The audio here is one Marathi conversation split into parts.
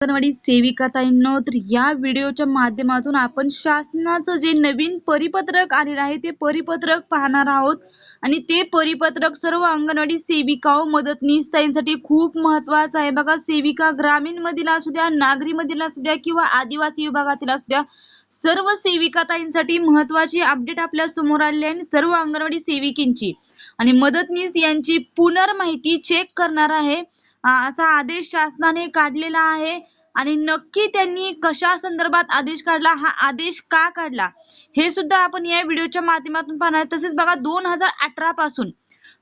अंगणवाडी सेविका ताईंनो तर या व्हिडिओच्या माध्यमातून आपण शासनाचं जे नवीन परिपत्रक आलेलं आहे ते परिपत्रक पाहणार आहोत. आणि ते परिपत्रक सर्व अंगणवाडी सेविका हो, मदतनीस ताईंसाठी खूप महत्वाचं आहे. बघा सेविका ग्रामीण मधील असू द्या नागरी मधील असू द्या किंवा आदिवासी विभागातील असू द्या सर्व सेविका ताईंसाठी महत्वाची अपडेट आपल्यासमोर आलेली आहे आणि सर्व अंगणवाडी सेविकेंची. आणि मदतनीस यांची पुनर्माहिती चेक करणार आहे. असा आदेश शासनाने काढलेला आहे आणि नक्की त्यांनी कशा संदर्भात आदेश काढला हा आदेश का काढला हे सुद्धा आपण या व्हिडिओच्या माध्यमातून पाहणार तसेच बघा दोन हजार अठरा पासून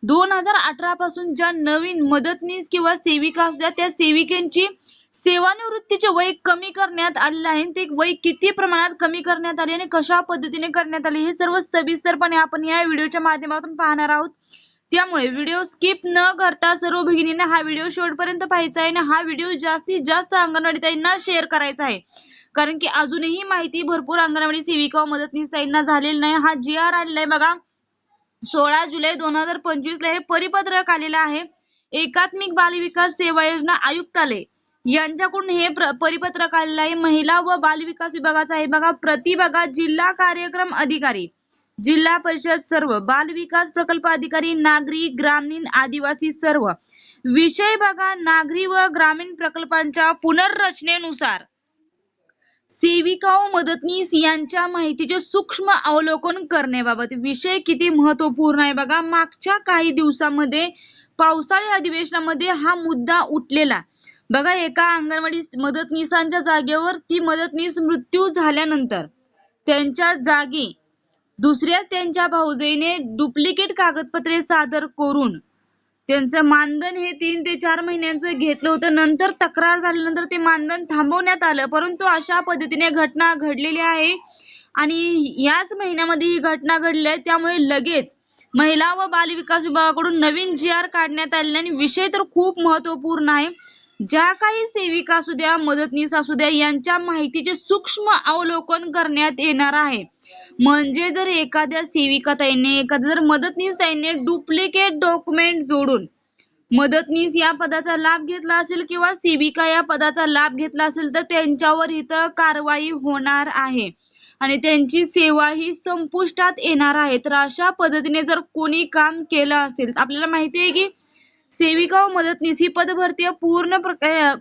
दोन हजार अठरा पासून ज्या नवीन मदतनीस किंवा सेविका असू द्या त्या सेविकांची सेवानिवृत्तीचे वय कमी करण्यात आलेलं आहे. ते वय किती प्रमाणात कमी करण्यात आले आणि कशा पद्धतीने करण्यात आले हे सर्व सविस्तरपणे आपण या व्हिडिओच्या माध्यमातून पाहणार आहोत. त्यामुळे व्हिडिओ स्किप न करता सर्व भगिनींना हा व्हिडिओ शेवटपर्यंत पाहायचा आहे आणि हा व्हिडिओ जास्तीत जास्त अंगणवाडीताईंना शेअर करायचा आहे. कारण की अजूनही माहिती भरपूर अंगणवाडी सेविका व मदतनीस ताईंना झालेली नाही. हा जी आर आलेला आहे बघा. सोळा जुलै दोन हजार पंचवीस ला हे परिपत्रक आलेलं आहे. एकात्मिक बाल विकास सेवा योजना आयुक्तालय. यांच्याकडून हे परिपत्रक आलेलं आहे. महिला व बाल विकास विभागाचं आहे बघा. प्रतिभागा जिल्हा कार्यक्रम अधिकारी. जिल्हा परिषद सर्व बाल विकास प्रकल्प अधिकारी नागरी ग्रामीण आदिवासी सर्व. विषय बघा नागरी व ग्रामीण प्रकल्पांच्या पुनर्रचनेनुसार. सेविका व मदतनीस यांच्या माहितीचे सूक्ष्म अवलोकन करण्याबाबत विषय किती महत्त्वपूर्ण आहे बघा. मागच्या काही दिवसामध्ये पावसाळी अधिवेशनामध्ये हा मुद्दा उठलेला. बघा एका अंगणवाडी मदतनीसांच्या जागेवर ती मदतनीस मृत्यू झाल्यानंतर त्यांच्या जागी दुसऱ्या त्यांच्या भाऊजाईने डुप्लिकेट कागदपत्रे सादर करून त्यांचं मानधन हे तीन ते चार महिन्यांचं घेतलं होतं. नंतर तक्रार झाल्यानंतर ते मानधन थांबवण्यात आलं. परंतु अशा पद्धतीने घटना घडलेली आहे आणि याच महिन्यामध्ये ही घटना घडली आहे. त्यामुळे लगेच महिला व बाल विकास विभागाकडून नवीन जी आर काढण्यात आलेला आणि विषय तर खूप महत्त्वपूर्ण आहे. ज्या काही सेविका असू द्या मदतनीस असू द्या यांच्या माहितीचे सूक्ष्म अवलोकन करण्यात येणार आहे. म्हणजे जर एखाद्या सेविका ताईने एखाद्या जर मदतनीस ताईने डुप्लिकेट डॉक्युमेंट जोडून मदतनीस या पदाचा लाभ घेतला असेल किंवा सेविका या पदाचा लाभ घेतला असेल तर त्यांच्यावर इथं कारवाई होणार आहे. आणि त्यांची सेवा ही संपुष्टात येणार आहे. तर अशा पद्धतीने जर कोणी काम केलं असेल आपल्याला माहिती आहे की सेविका व मदतनीस ही पदभरती पूर्ण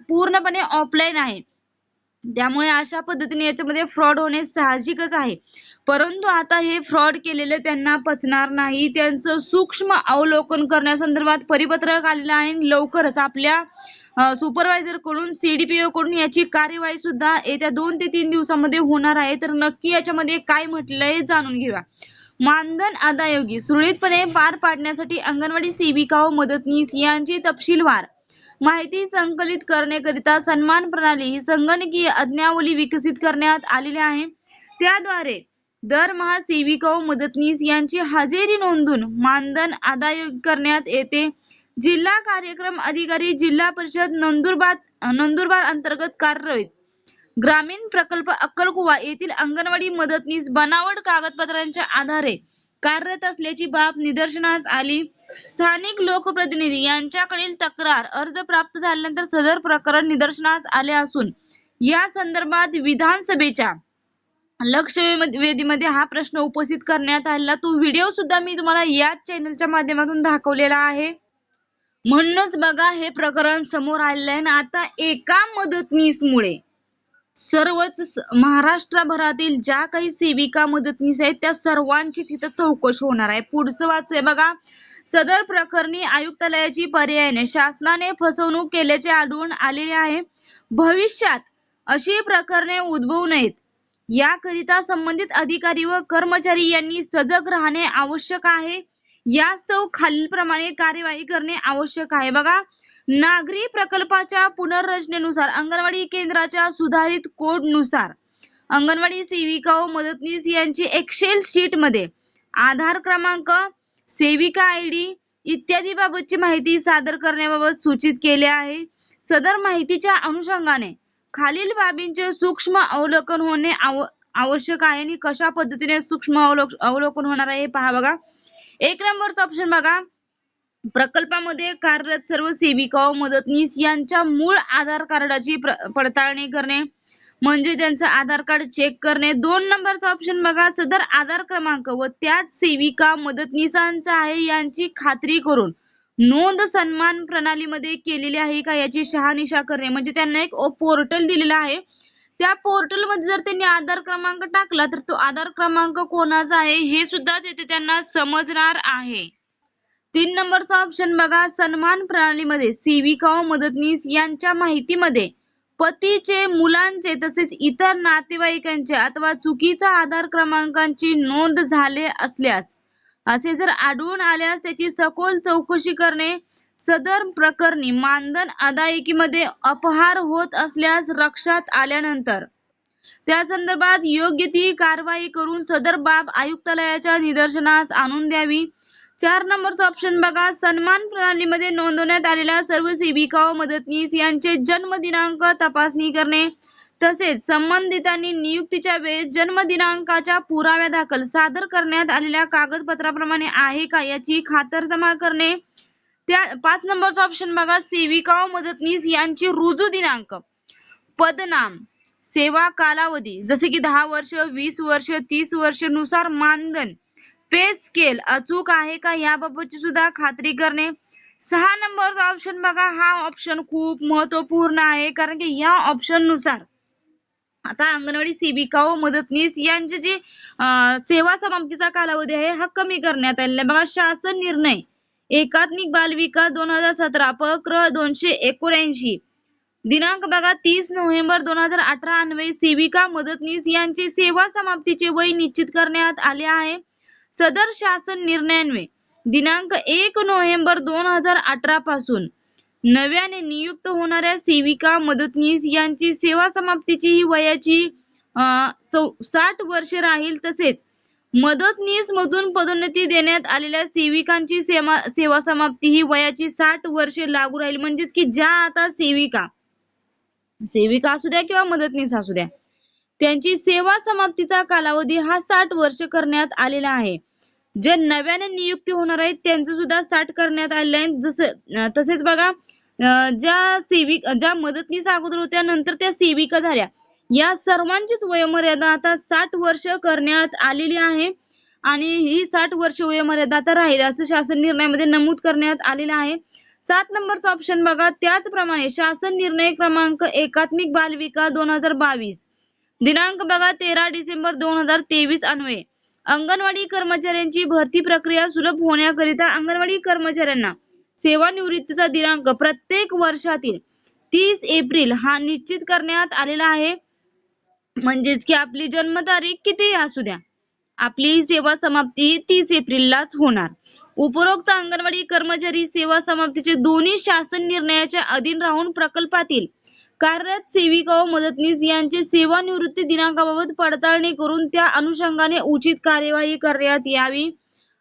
पूर्णपणे ऑफलाईन आहे. त्यामुळे अशा पद्धतीने याच्यामध्ये फ्रॉड होणे साहजिकच आहे. परंतु आता हे फ्रॉड केलेले त्यांना पचणार नाही. त्यांचं सूक्ष्म अवलोकन करण्यासंदर्भात परिपत्रक आलेलं आहे. लवकरच आपल्या सुपरवायझरकडून सीडीपीओ कडून याची कार्यवाही सुद्धा येत्या दोन ते तीन दिवसामध्ये होणार आहे. तर नक्की याच्यामध्ये काय म्हटलंय हे जाणून घेऊया. मानधन अदायोगी सुरळीतपणे पार पाडण्यासाठी अंगणवाडी सेविका व मदतनीस यांची तपशीलवार माहिती संकलित करण्याकरिता सन्मान प्रणाली ही संगणकीय अज्ञावली विकसित करण्यात आलेली आहे. त्याद्वारे दरमहा सेविका व मदतनीस यांची हजेरी नोंदून मानधन अदायोग करण्यात येते. जिल्हा कार्यक्रम अधिकारी जिल्हा परिषद नंदुरबार नंदुरबार अंतर्गत कार्यरत ग्रामीण प्रकल्प अक्कलकुवा येथील अंगणवाडी मदतनीस बनावट कागदपत्रांच्या आधारे कार्यरत असल्याची बाब निदर्शनास आली. स्थानिक लोकप्रतिनिधी यांच्याकडील तक्रार अर्ज प्राप्त झाल्यानंतर सदर प्रकरण निदर्शनास आले असून या संदर्भात विधानसभेच्या लक्ष वेधीमध्ये हा प्रश्न उपस्थित करण्यात आलेला. तो व्हिडिओ सुद्धा मी तुम्हाला याच चॅनलच्या माध्यमातून दाखवलेला आहे. म्हणूनच बघा हे प्रकरण समोर आलेलं आहे ना आता एका मदतनीसमुळे सर्वच महाराष्ट्रभरातील ज्या काही सेविका मदतनीस आहेत त्या सर्वांची तिथं चौकशी होणार आहे. पुढचं वाचूया. बघा सदर प्रकरणी आयुक्तालयाची पर्यायाने शासनाने फसवणूक केल्याचे आढळून आलेले आहे. भविष्यात अशी प्रकरणे उद्भवू नयेत. याकरिता संबंधित अधिकारी व कर्मचारी यांनी सजग राहणे आवश्यक आहे. यास्तव खालीलप्रमाणे कार्यवाही करणे आवश्यक आहे. बघा नागरी प्रकल्पाच्या पुनर्रचनेनुसार अंगणवाडी केंद्राच्या सुधारित कोडनुसार अंगणवाडी सेविका व मदतनीस यांची एक्सेल शीटमध्ये आधार क्रमांक सेविका आय डी इत्यादी बाबतची माहिती सादर करण्याबाबत सूचित केले आहे. सदर माहितीच्या अनुषंगाने खालील बाबींचे सूक्ष्म अवलोकन होणे आव आवश्यक आहे आणि कशा पद्धतीने सूक्ष्म अवलोक अवलोकन होणार आहे हे पहा बघा. एक नंबरचा ऑप्शन बघा. प्रकल्पामध्ये कार्यरत सर्व सेविका व मदतनीस यांच्या मूळ आधार कार्डाची पडताळणी करणे म्हणजे त्यांचं आधार कार्ड चेक करणे. दोन नंबरचा ऑप्शन बघा. सदर आधार क्रमांक व त्याच सेविका मदतनीसांचा आहे यांची खात्री करून. नोंद सन्मान प्रणालीमध्ये केलेली आहे का याची शहानिशा करणे. म्हणजे त्यांना एक पोर्टल दिलेलं आहे. त्या पोर्टलमध्ये जर त्यांनी आधार क्रमांक टाकला तर तो आधार क्रमांक कोणाचा आहे हे सुद्धा तिथे त्यांना समजणार आहे. तीन नंबरचा ऑप्शन बघा सन्मान प्रणालीमध्ये सेविका व मदतनीस यांच्या माहितीमध्ये पतीचे मुलांचे तसेच इतर नातेवाईकांचे अथवा चुकीचा आधार क्रमांकांची नोंद झाले असल्यास असे जर आढळून आल्यास त्याची सखोल चौकशी करणे सदर प्रकरणी मानधन अदायकीमध्ये अपहार होत असल्यास लक्षात आल्यानंतर. त्या संदर्भात योग्य ती कारवाई करून सदर बाब आयुक्तालयाच्या निदर्शनास आणून द्यावी. चार नंबरचा ऑप्शन बघा. सन्मान प्रणालीमध्ये नोंदवण्यात आलेल्या सर्व सेविका व मदतनीस यांचे जन्मदिनांक तपासणी करणे तसेच संबंधितांनी नियुक्तीच्या वेळेस जन्मदिनांकाच्या पुराव्या दाखल सादर करण्यात आलेल्या कागदपत्राप्रमाणे आहे का याची खातरजमा करणे त्या पाच नंबरचा ऑप्शन बघा सेविका मदतनीस यांची रुजू दिनांक. पदनाम सेवा कालावधी जसे की दहा वर्ष वीस वर्ष तीस वर्षनुसार मानधन पे स्केल अचूक आहे का याबाबतची सुद्धा खात्री करणे. सहा नंबरचा ऑप्शन बघा हा ऑप्शन खूप महत्त्वपूर्ण आहे कारण की या ऑप्शननुसार आता अंगणवाडी सेविका व मदतनीस यांची जी सेवा समाप्तीचा कालावधी आहे हा कमी करण्यात आलेला बघा शासन निर्णय एकात्मिक बाल विकास दोन हजार सतरा प्रक्र दोनशे एकोणऐंशी. दिनांक बघा तीस नोव्हेंबर दोन हजार अठरा अन्वये सेविका मदतनीस यांचे सेवा समाप्तीचे वय निश्चित करण्यात आले आहे. सदर शासन निर्णयान्वये. दिनांक एक नोव्हेंबर दोन हजार अठरा पासून नव्याने नियुक्त होणाऱ्या सेविका मदतनीस यांची सेवा समाप्तीची ही वयाची अं, साठ वर्ष राहील तसेच मदतनीस मधून पदोन्नती देण्यात आलेल्या सेविकांची सेवा सेवा समाप्ती ही वयाची साठ वर्षे लागू राहील. म्हणजेच की ज्या आता सेविका सेविका असू द्या किंवा मदतनीस असू द्या त्यांची सेवा समाप्तीचा कालावधी हा साठ वर्ष करण्यात आलेला आहे. जे नव्याने नियुक्ती होणार आहेत त्यांचं सुद्धा साठ करण्यात आलेलं आहे. जसं तसेच बघा ज्या सेविक ज्या मदतनीस अगोदर होत्या नंतर त्या सेविका झाल्या. या सर्वांचीच वयोमर्यादा आता साठ वर्ष करण्यात आलेली आहे. आणि ही साठ वर्ष वयोमर्यादा आता राहील असं शासन निर्णयामध्ये नमूद करण्यात आलेलं आहे. सात नंबरचा ऑप्शन बघा. त्याचप्रमाणे शासन निर्णय क्रमांक एकात्मिक बालविका दोन हजार बावीस. दिनांक बघा तेरा डिसेंबर दोन हजार तेवीस अन्वये अंगणवाडी कर्मचाऱ्यांची भरती प्रक्रिया सुलभ होण्याकरिता अंगणवाडी कर्मचाऱ्यांना सेवानिवृत्तीचा दिनांक प्रत्येक वर्षातील तीस एप्रिल हा निश्चित करण्यात आलेला आहे. म्हणजेच की आपली जन्मतारीख कितीही असू द्या. आपली सेवा समाप्ती ही तीस एप्रिललाच होणार. उपरोक्त अंगणवाडी कर्मचारी सेवा समाप्तीचे दोन्ही शासन निर्णयाच्या अधीन राहून प्रकल्पातील कार्यरत सेविका व मदतनीस यांचे सेवानिवृत्ती दिनांकाबाबत पडताळणी करून त्या अनुषंगाने उचित कार्यवाही करण्यात यावी.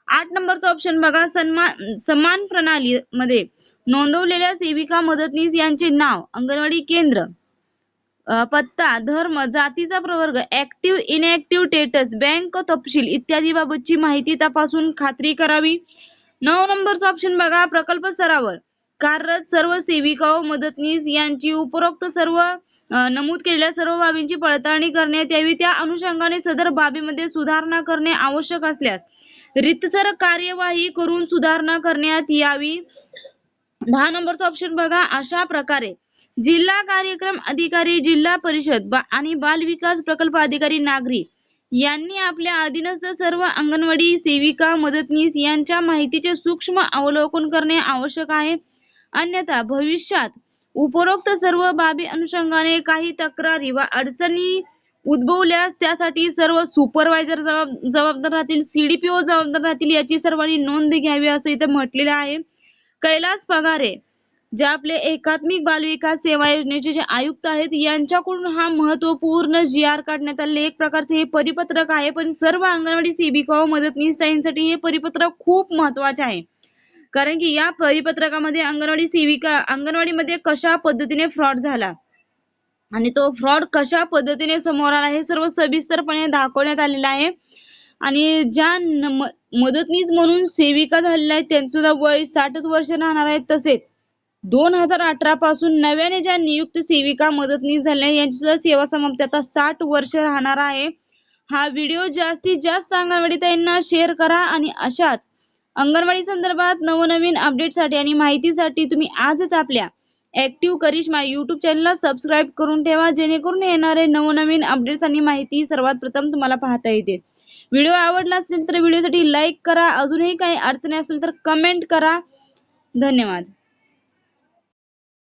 आठ नंबरचा ऑप्शन बघा. सन्मान समान प्रणाली मध्ये नोंदवलेल्या सेविका मदतनीस यांचे नाव अंगणवाडी केंद्र पत्ता धर्म जातीचा प्रवर्ग ऍक्टिव्ह इनऍक्टिव्ह स्टेटस बँक तपशील इत्यादी बाबतची माहिती तपासून खात्री करावी. नऊ नंबरचा ऑप्शन बघा प्रकल्प स्तरावर. कार्यरत सर्व सेविका व मदतनीस यांची उपरोक्त सर्व नमूद केलेल्या सर्व बाबींची पडताळणी करण्यात यावी. त्या अनुषंगाने सदर बाबीमध्ये सुधारणा करणे आवश्यक असल्यास रितसर कार्यवाही करून सुधारणा करण्यात यावी. दहा नंबरचा ऑप्शन बघा. अशा प्रकारे जिल्हा कार्यक्रम अधिकारी जिल्हा परिषद बा- आणि बाल विकास प्रकल्प अधिकारी नागरी यांनी आपल्या अधीनस्थ सर्व अंगणवाडी सेविका मदतनीस यांच्या माहितीचे सूक्ष्म अवलोकन करणे आवश्यक आहे. अन्यथा भविष्यात उपरोक्त सर्व बाबी अनुषंगाने काही तक्रारी व अडचणी उद्भवल्यास त्यासाठी सर्व सुपरवायझर जबाबदार राहतील सीडीपीओ जबाबदार राहतील याची सर्वांनी नोंद घ्यावी असं इथं म्हटलेलं आहे. कैलास पगारे जे आपले एकात्मिक बालविकास सेवा योजनेचे जे आयुक्त आहेत यांच्याकडून हा महत्त्वपूर्ण जी आर काढण्यात आले एक प्रकारचे हे परिपत्रक आहे. पण सर्व अंगणवाडी सेविका व मदतनीस ताईंसाठी हे परिपत्रक खूप महत्त्वाचे आहे. कारण की या परिपत्रकामध्ये अंगणवाडी सेविका अंगणवाडीमध्ये कशा पद्धतीने फ्रॉड झाला आणि तो फ्रॉड कशा पद्धतीने समोर आला हे सर्व सविस्तरपणे दाखवण्यात आलेलं आहे. आणि ज्या म- मदतनीस म्हणून सेविका झालेल्या आहेत त्यांचं सुद्धा वय साठच वर्ष राहणार आहेत तसेच. दोन हजार अठरा पासून नव्याने ज्या नियुक्त सेविका मदतनीस झाल्या यांची सुद्धा सेवा समाप्ती आता साठ वर्ष राहणार आहे. हा व्हिडिओ जास्तीत जास्त अंगणवाडी ताईंना शेअर करा आणि अशाच अंगणवाडी संदर्भात नवनवीन अपडेटसाठी आणि माहितीसाठी तुम्ही आजच आपल्या ऍक्टिव्ह करिश्मा युट्यूब चॅनलला सबस्क्राईब करून ठेवा जेणेकरून येणारे नवनवीन अपडेट्स आणि माहिती सर्वात प्रथम तुम्हाला पाहता येते व्हिडिओ आवडला असेल तर व्हिडिओसाठी लाईक करा अजूनही काही अडचणी असेल तर कमेंट करा. धन्यवाद.